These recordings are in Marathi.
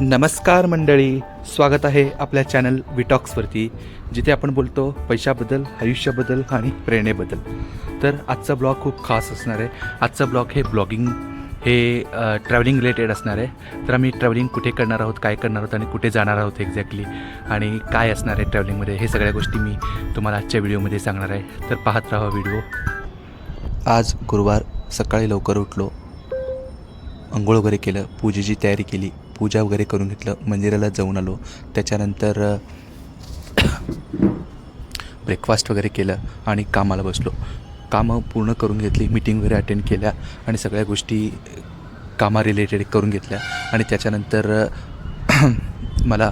नमस्कार मंडळी स्वागत आहे आपल्या चॅनल विटॉक्सवरती जिथे आपण बोलतो पैशाबद्दल आयुष्याबद्दल आणि प्रेरणेबद्दल. तर आजचा ब्लॉग खूप खास असणार आहे. आजचा ब्लॉग हे ब्लॉगिंग हे ट्रॅव्हलिंग रिलेटेड असणार आहे. तर आम्ही ट्रॅव्हलिंग कुठे करणार आहोत काय करणार आहोत आणि कुठे जाणार आहोत एक्झॅक्टली आणि काय असणार आहे ट्रॅव्हलिंगमध्ये हे सगळ्या गोष्टी मी तुम्हाला आजच्या व्हिडिओमध्ये सांगणार आहे. तर पाहत राहा व्हिडिओ आज गुरुवार सकाळी लवकर उठलो. आंघोळ वगैरे केलं पूजेची तयारी केली. पूजा वगैरे करून घेतलं मंदिराला जाऊन आलो. त्याच्यानंतर ब्रेकफास्ट वगैरे केलं आणि कामाला बसलो. कामं पूर्ण करून घेतली मीटिंग वगैरे अटेंड केल्या आणि सगळ्या गोष्टी कामा रिलेटेड करून घेतल्या. आणि त्याच्यानंतर मला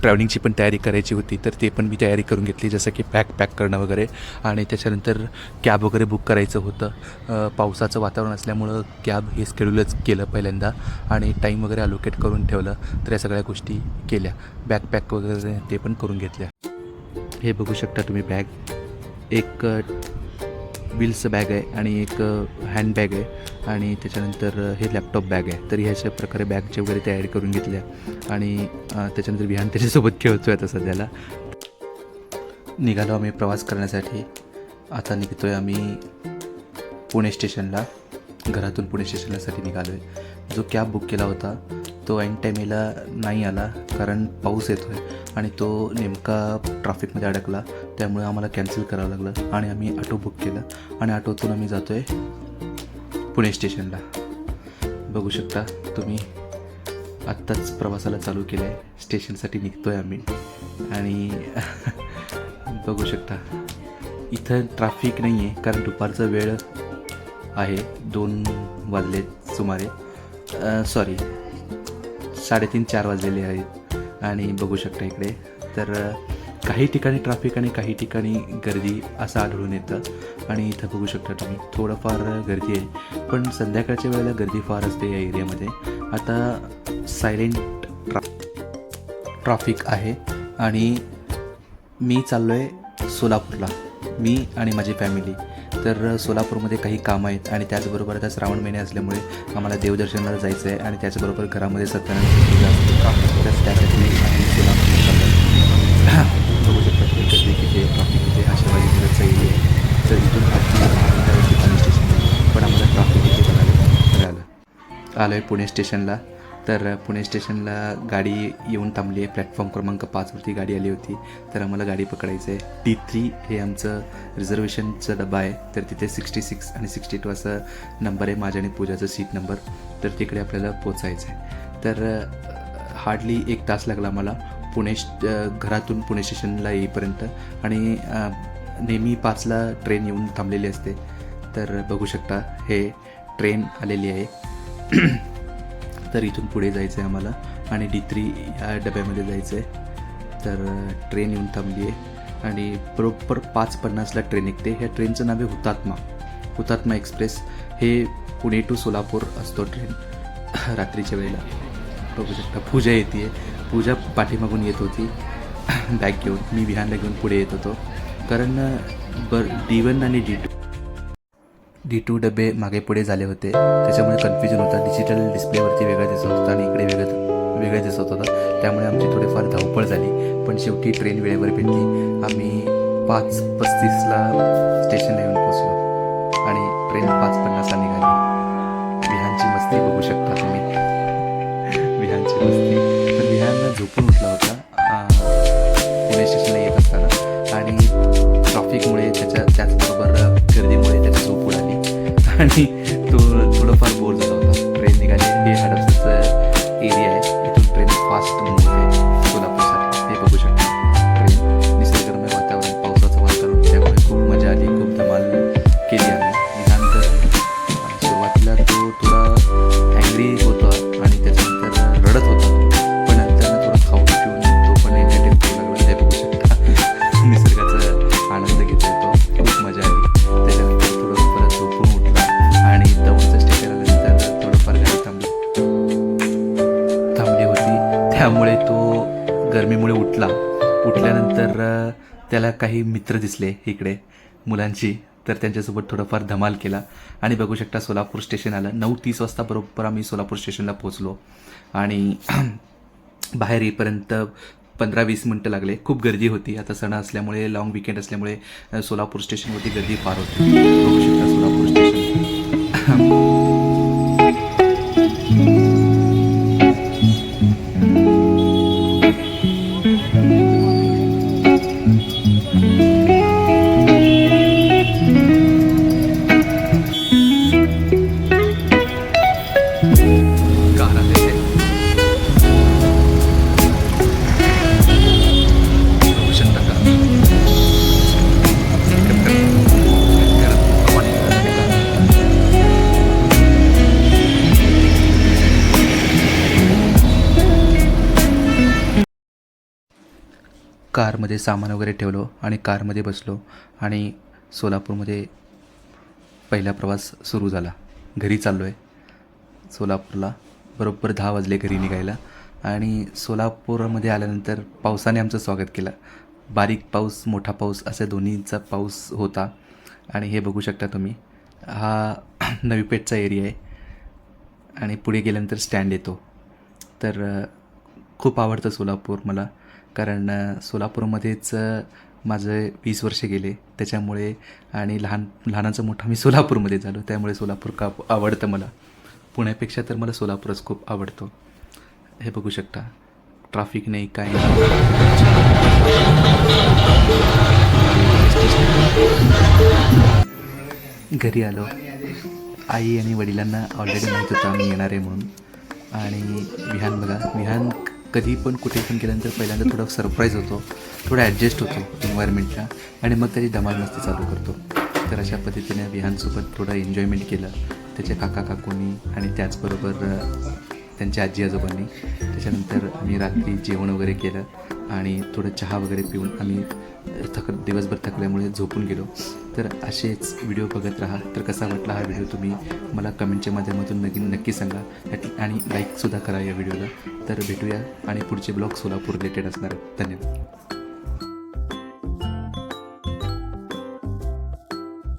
ट्रॅव्हलिंगची पण तयारी करायची होती तर ते पण मी तयारी करून घेतली जसं की पॅक पॅक करणं वगैरे. आणि त्याच्यानंतर कॅब वगैरे बुक करायचं होतं. पावसाचं वातावरण असल्यामुळं कॅब हे स्केड्यूलच केलं पहिल्यांदा आणि टाईम वगैरे अलोकेट करून ठेवलं तर या सगळ्या गोष्टी केल्या. बॅग पॅक वगैरे ते पण करून घेतल्या. हे बघू शकता तुम्ही बॅग एक व्हील्सचं बॅग आहे आणि एक हँडबॅग आहे आणि त्याच्यानंतर हे लॅपटॉप बॅग आहे. तर ह्याच्या प्रकारे बॅगची वगैरे तयारी करून घेतल्या. आणि त्याच्यानंतर विहान त्याच्यासोबत खेळतो आहे आता सध्याला. निघालो आम्ही प्रवास करण्यासाठी. आता निघतो आहे आम्ही पुणे स्टेशनला. घरातून पुणे स्टेशनलासाठी निघालो आहे जो कॅब बुक केला होता तो ऐन टायमेला नाही आला कारण पाऊस येतो आहे आणि तो नेमका ट्रॅफिकमध्ये अडकला. त्यामुळे आम्हाला कॅन्सल करावं लागलं आणि आम्ही ऑटो बुक केलं. आणि ऑटोतून आम्ही जातो आहे पुणे स्टेशनला बघू शकता तुम्ही आत्ताच प्रवासाला चालू केलं आहे स्टेशनसाठी निघतो आहे आम्ही. आणि बघू शकता इथं ट्रॅफिक नाही आहे कारण दुपारचा वेळ आहे. दोन वाजले सुमारे. सॉरी साडेतीन चार वाजलेले आहेत. आणि बघू शकता इकडे. तर काही ठिकाणी ट्रॅफिक आणि काही ठिकाणी गर्दी असं आढळून येतं. आणि इथं बघू शकता तुम्ही थोडंफार गर्दी आहे. पण संध्याकाळच्या वेळेला गर्दी फार असते या एरियामध्ये. आता सायलेंट ट्रा ट्रॅफिक आहे. आणि मी चाललो आहे सोलापूरला मी आणि माझी फॅमिली तर सोलापूरमध्ये काही कामं आहेत आणि त्याचबरोबर आता श्रावण महिने असल्यामुळे आम्हाला देवदर्शनाला जायचं आहे आणि त्याचबरोबर घरामध्ये सत्यनारायण पूजा असते. तर त्यासाठी आम्ही सोलापूरला चाललो आहे. बघू शकता तुम्ही गर्दी किती आहे ट्रॉफिक किती आहे आशावादी नगरचा एरिया आहे तर इथून अगदी ठिकाणी स्टेशन आहे पण आम्हाला ट्रॉफिक किती बघायला मिळालं आलो आहे पुणे स्टेशनला. तर पुणे स्टेशनला गाडी येऊन थांबली आहे. प्लॅटफॉर्म क्रमांक पाचवरती गाडी आली होती. तर आम्हाला गाडी पकडायचं आहे. टी थ्री हे आमचं रिझर्वेशनचा डबा आहे. तर तिथे सिक्स्टी सिक्स आणि सिक्स्टी टू असा नंबर आहे. माझ्या आणि पूजाचं सीट नंबर. तर तिकडे आपल्याला पोचायचं आहे तर हार्डली एक तास लागला मला पुणे घरातून पुणे स्टेशनला येईपर्यंत. आणि नेहमी पाचला ट्रेन येऊन थांबलेली असते. तर बघू शकता हे ट्रेन आलेली आहे. तर इथून पुढे जायचं आहे आम्हाला. आणि डी थ्री या डब्यामध्ये जायचं आहे तर ट्रेन येऊन थांबली आहे आणि बरोबर पाच पन्नासला ट्रेन निघते. ह्या ट्रेनचं नाव आहे हुतात्मा. हुतात्मा एक्सप्रेस हे पुणे टू सोलापूर असतो ट्रेन रात्रीच्या वेळेला. बघू शकता पूजा येते पूजा पाठीमागून येत होती. बॅग घेऊन. मी विहानला घेऊन पुढे येत होतो. कारण बर डी वन आणि डी टू डी टू डबे मागे पुढे झाले होते. त्याच्यामुळे कन्फ्युजन होता. डिजिटल डिस्प्लेवरती वेगळं दिसत होतं आणि इकडे वेगळं वेगळं दिसत होतं. त्यामुळे आमची थोडीफार धावपळ झाली. पण शेवटी ट्रेन वेळेवर भेटली. आम्ही पाच पस्तीसला स्टेशनला येऊन पोचलो आणि ट्रेन पाच पन्नासला निघाली. विहानची मस्ती बघू शकता तुम्ही. विहानची मस्ती. तर विहान झोपून उठला होता. आणि त्याला काही मित्र दिसले इकडे मुलांची तर त्यांच्यासोबत थोडंफार धमाल केला. आणि बघू शकता सोलापूर स्टेशन आलं. नऊ तीस वाजता बरोबर आम्ही सोलापूर स्टेशनला पोहोचलो. आणि बाहेर येईपर्यंत पंधरा वीस मिनटं लागले. खूप गर्दी होती. आता सण असल्यामुळे लाँग विकेंड असल्यामुळे सोलापूर स्टेशनवरती गर्दी फार होती. बघू शकता. कारमध्ये सामान वगैरे ठेवलो आणि कारमध्ये बसलो आणि सोलापूरमध्ये पहिला प्रवास सुरू झाला. घरी चाललो आहे सोलापूरला बरोबर दहा वाजले घरी निघायला आणि सोलापूरमध्ये आल्यानंतर पावसाने आमचं स्वागत केलं. बारीक पाऊस मोठा पाऊस असे दोन्हीचा पाऊस होता. आणि हे बघू शकता तुम्ही हा नवी पेठचा एरिया आहे. आणि पुढे गेल्यानंतर स्टँड येतो. तर खूप आवडतं सोलापूर मला. कारण सोलापूरमध्येच माझं माझे वीस वर्ष गेले. त्याच्यामुळे आणि लहान लहानाचं मोठा मी सोलापूरमध्ये झालो. त्यामुळे सोलापूर का आवडतं मला. पुण्यापेक्षा तर मला सोलापूरच खूप आवडतो. हे बघू शकता. ट्राफिक नाही काय नाही. घरी आलो. आई आणि वडिलांना ऑलरेडी माहीत होतं आम्ही येणार आहे म्हणून. आणि विहान बघा. विहान कधी पण कुठे पण गेल्यानंतर पहिल्यांदा थोडं सरप्राईज होतो थोडा ॲडजस्ट होतो एन्व्हायरमेंटला आणि मग त्याची धमाल मस्ती चालू करतो. तर अशा पद्धतीने विहानसोबत थोडं एन्जॉयमेंट केलं. त्याच्या काका काकूंनी आणि त्याचबरोबर त्यांच्या आजी आजोबांनी. त्याच्यानंतर आम्ही रात्री जेवण वगैरे केलं आणि थोडं चहा वगैरे पिऊन आम्ही थक दिवसभर थकल्यामुळे झोपून गेलो. तर असेच व्हिडिओ बघत राहा. तर कसा वाटला हा व्हिडिओ तुम्ही? मला कमेंटच्या माध्यमातून नक्की नक्की सांगा. आणि लाईकसुद्धा करा या व्हिडिओला. तर भेटूया आणि पुढचे ब्लॉग सोलापूर रिलेटेड असणार. धन्यवाद.